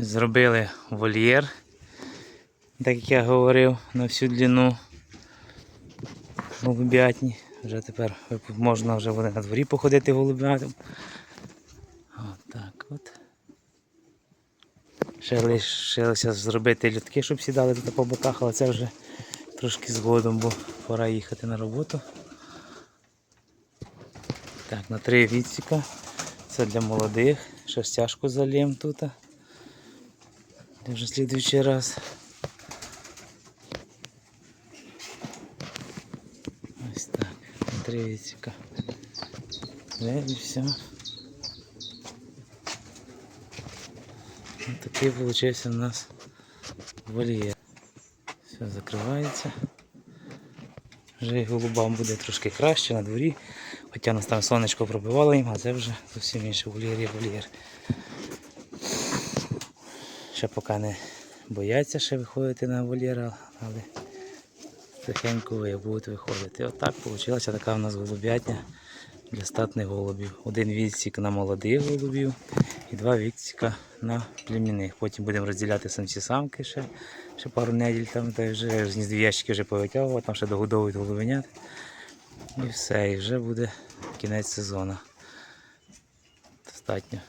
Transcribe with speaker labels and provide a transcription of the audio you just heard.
Speaker 1: Зробили вольєр, так як я говорив, на всю длину голубятні. Вже тепер можна вже на дворі походити голубятам. От так от. Ще лишилося зробити лютки, щоб сідали тут по боках, але це вже трошки згодом, бо пора їхати на роботу. Так, на три відсіка. Це для молодих. Ще стяжку заліємо тут. Це вже слідуючий раз. Ось так. Відсіка. Де і все. Ось такий вийшов у нас вольєр. Все закривається. Вже і голубам буде трошки краще на дворі. Хоча нас там сонечко пробивало їм, а це вже зовсім інше вольєр є вольєр. Ще поки не бояться ще виходити на вольєр, але тихенько будуть виходити. Отак вийшла така в нас голубятня для статних голубів. Один відсік на молодих голубів і два відсіка на племінних. Потім будемо розділяти самці самки ще, ще пару неділь там, та вже гніздові ящики вже повитягував, там ще догодовують голубенят. І все, і вже буде кінець сезону. Достатньо